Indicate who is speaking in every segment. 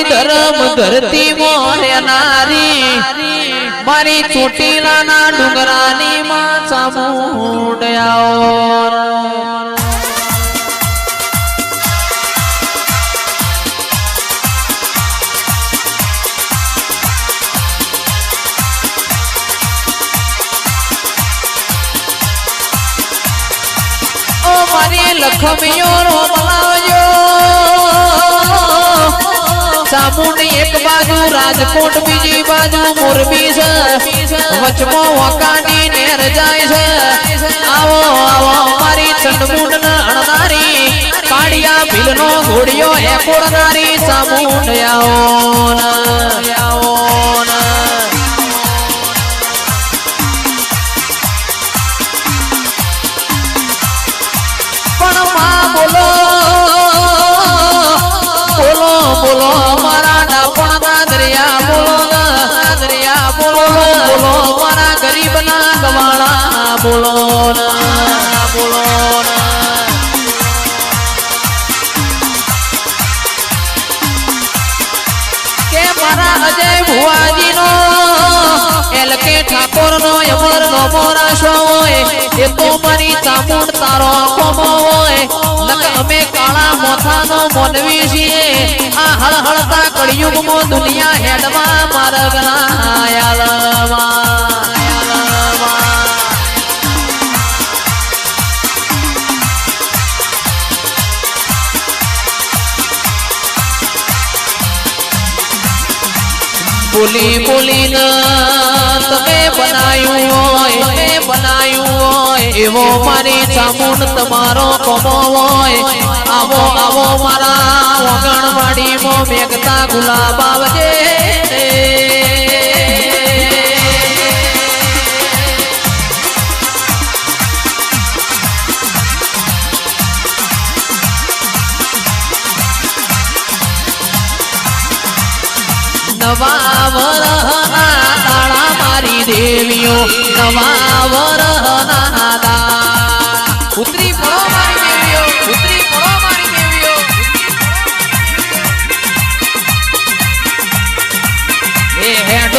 Speaker 1: મારી ધર્મ ધરતી મોરે નારી મારી ચોટીલાના ડુંગરાની માં ચામુંડયાઓ ઓ મારી લખમીઓ રો બોલાવજો ચામુંડી એક બાજુ, રાજકોટ બીજી બાજુ, મોરબી છે. વચમાં વકાની નેર જાય છે. આવો આવો મારી ચંડમુંડ અણનારી કાળિયા ભીલનો ઘોડિયો એકોડનારી સામુંડ આવો આવો બોલો મારા ડાપણ ના દરિયા બોલો દરિયા બોલો બોલો મારા ગરીબ ના ગવાળા બોલો બોલો કે મારા અજય ભુવાજી નો એલ કે ઠાકોર નો અમર નો મોરાશો હોય, એ તો મારી ચામુંડ તારો કોમો કાળા મોથા નો મોનવી છીએ. આ હળહળતા કળિયુગમાં દુનિયા હેડમાં માર્ગ ના આયાલમાં આયાલમાં બોલી બોલીને તમે બનાયું હોય. એવો મારી ચામુંડ તમારો કોમો હોય. આવો આવો મારા વગણવાડીમાં મેઘતા ગુલાબ આવજે. નવા વરહના તાળા મારી દેવીઓ નવા વરહના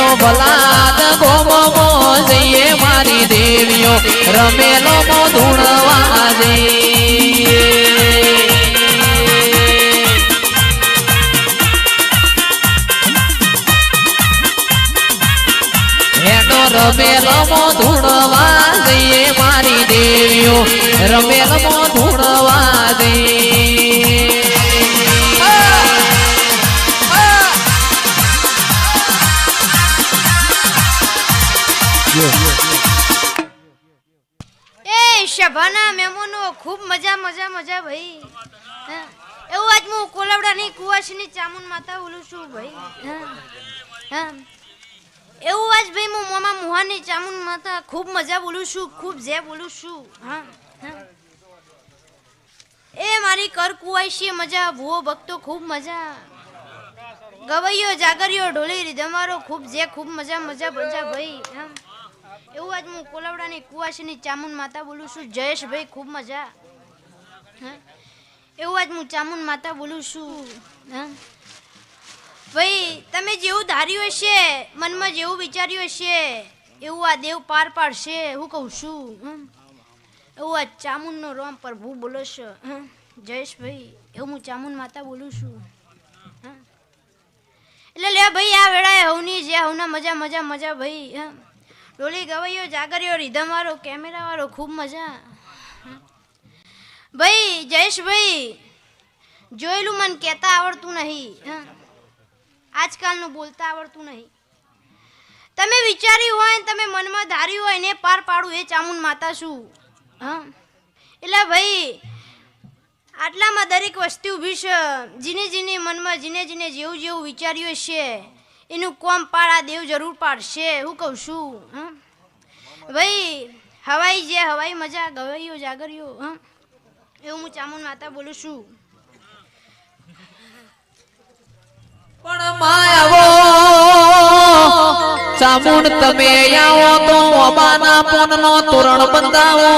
Speaker 1: હેડો ભલાદ ગોમો જઈએ મારી દેવીઓ, રમેલો મો ધૂણવા જઈએ ધૂણવા જઈએ મારી દેવીઓ ધૂણવા જઈએ
Speaker 2: એ શભાના મેમોનો ખૂબ મજા મજા મજા ભાઈ. એવું આજ હું કોલવડાની કુવાસની ચામુંડ માતા બોલું છું ભાઈ. એવું આજ ભાઈ હું મોમા મુહાની ચામુંડ માતા ખૂબ મજા બોલું છું, ખૂબ જે બોલું છું. હા. એ મારી કર કુવાસી મજા, ભૂવો, ભક્તો ખૂબ મજા. ગવૈયો, જાગરિયો, ઢોલી રીધમારો ખૂબ જે ખૂબ મજા મજા મજા ભાઈ. હા? એવું આજ હું કોલાવડાની કુવાસીની ચામુંડ માતા બોલું છું. જયેશભાઈ, ખૂબ મજા. એવું આજ હું ચામુંડ માતા બોલું છું. ભાઈ, તમે જેવું ધાર્યું હશે, મનમાં જેવું વિચાર્યું હશે, એવું આ દેવ પાર પાડશે, હું કહું છું. એવું આ ચામુંડનો રોમ પ્રભુ બોલો છો. જયેશભાઈ, એવું હું ચામુંડ માતા બોલું છું. એટલે લે ભાઈ, આ વેળાએ હવની જે હવના મજા મજા મજા, ભાઈ. ડોલી ગવૈયો જાગરિયો, રીધમવાળો વાળો કેમેરા વાળો ખૂબ મજા. ભાઈ જયેશભાઈ જોયેલું મન કહેતા આવડતું નહીં. આજકાલનું બોલતા આવડતું નહીં. તમે વિચાર્યું હોય તમે મનમાં ધાર્યું હોય ને પાર પાડું, એ ચામુન માતા શું? હા. એટલે ભાઈ, આટલામાં દરેક વસ્તુ ઊભી છે જીને જીને મનમાં જીને જીને જેવું જેવું વિચાર્યું હશે. એનું કોમ પાડા દેવ જરૂર પાડશે, હું કહું છું હં ભાઈ, હવાઈ જે હવાઈ મજા, ગવાઈઓ જાગર્યો હં એવું હું ચામુન માતા બોલું છું.
Speaker 1: પણ માયાવો ચામુંડ તમે આવો તો ઓબાના પોન નો તોરણ બંધાવો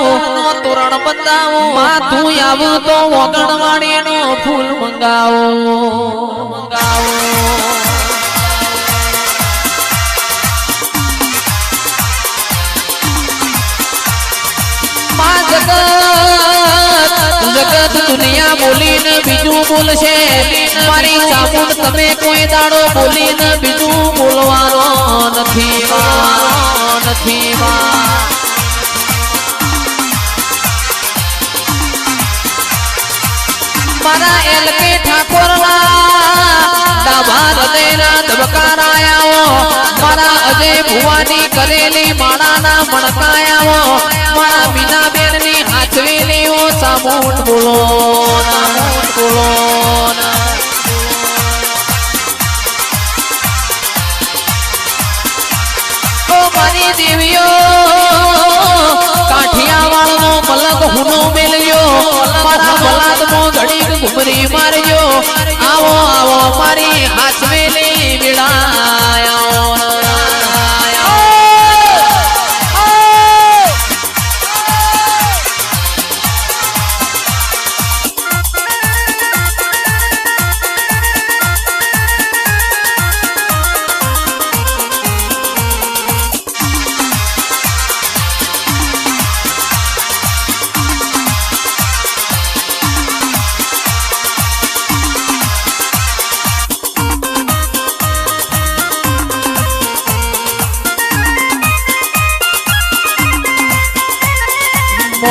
Speaker 1: તોરણ બંધાવો. માં તું આવું તો વગણવાડીનો ફૂલ મંગાવો મંગાવો. બીજું બોલશે. મારી ચામુંડ તમે કોઈ દાડો બોલીને બીજું બોલવાનો નથી નથી મારા. એલ કે ઠાકોરના ડાબા હૃદયના ધબકારાયાઓ, મારા અજય ભુવાની કરેલી માળાના મણકાયાઓ, મારા મીનાબેનની સામૂટ બોલો નામૂટ બોલો. ઓ મારી દેવીઓ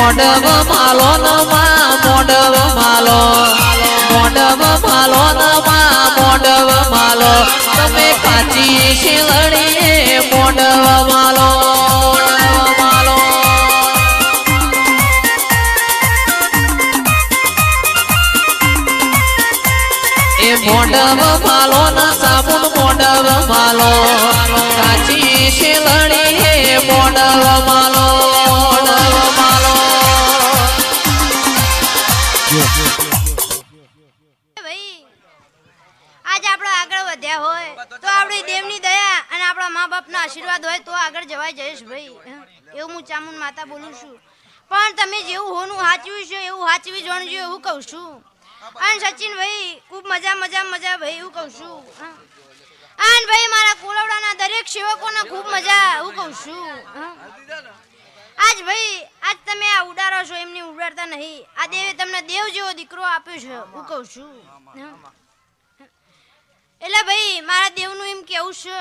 Speaker 1: મોડવ માલો નમા મોડવ માલો. મોડવ માલો નમા મોડવ માલો. તમે કાચી શિલડીએ મોડવ માલો મોડવ માલો. ના સાબુન મોડવ માલો. કાચી શિલડી મોડવ માલો.
Speaker 2: વધ્યા હોય, તો આપણી દેવની દયા અને આપણા મા બાપના આશીર્વાદ હોય, તો આગળ જવાય જયેશ ભાઈ. એવું હું ચામુંડ માતા બોલું છું. પણ તમે જેવું હોનું સાચવ્યું છે, એવું સાચવી જોણજો એવું કહું છું. અને સચિન ભાઈ ખૂબ મજા મજા મજા ભાઈ, એવું કહું છું. હં. અને ભાઈ, મારા કોલવડાના દરેક સેવકોને ખૂબ મજા, એવું કહું છું. આજ ભાઈ, આજ તમે આ ઉડારો છો, એમની ઉડાડતા નહીં. આ દેવે તમને દેવ જેવો દીકરો આપ્યો છે, હું કહું છું. હં. એટલે ભાઈ, મારા દેવનું એમ કેવું છે?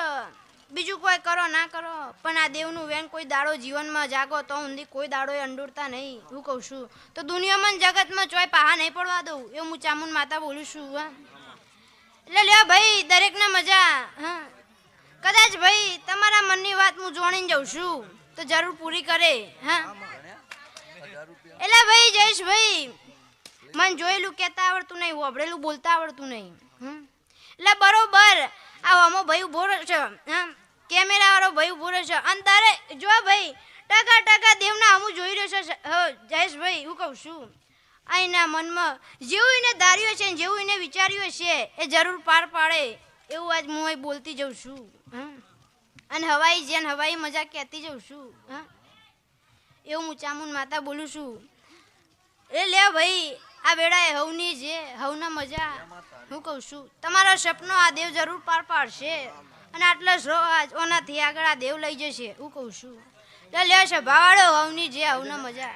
Speaker 2: બીજું કોઈ કરો, ના કરો. પણ આ દેવનું વેન કોઈ દાડો જીવનમાં જાગો તો ઊંધી કોઈ દાડો અંડુરતા નહીં. હું કહું છું, તો દુનિયામાં જગતમાં ચોય પાહા નહીં પડવા દઉં. એવું હું ચામુન માતા બોલું છું, હા. એટલે લ્યો ભાઈ, દરેકને મજા, હા. કદાચ ભાઈ, તમારા મનની વાત હું જોણીને જઉં છું, તો જરૂર પૂરી કરે, હા. એટલે ભાઈ જયેશ ભાઈ મન જોયેલું, કહેતા આવડતું નહીં વબડેલું બોલતા આવડતું નહીં, હમ. એટલે બરોબર. આ અમો ભાઈ ઊભો છે. કેમેરા વાળો ભાઈ ઊભો છે. અને તારે, જો ભાઈ, ટકા ટકા દેવના અમુ જોઈ રહ્યો છે. જયેશ જયેશભાઈ હું કહું છું. અહીંના મનમાં જેવું એને ધાર્યું છે જેવું એને વિચાર્યું છે એ જરૂર પાર પાડે. એવું આજ હું અહીં બોલતી જઉં છું. અને હવાઈ જેન હવાઈ મજા કહેતી જઉં છું. હા? એવું હું ચામુંડ માતા બોલું છું. એ લે ભાઈ, આ વેળાએ હવની જે, હવના મજા. હું કહું છું, તમારો સપનો આ દેવ જરૂર પાર પાડશે. અને આટલા જ ઓનાથી આગળ આ દેવ લઈ જશે. હું કહું છું. એટલે લે છે ભાવાળો હવની જે, હવના મજા.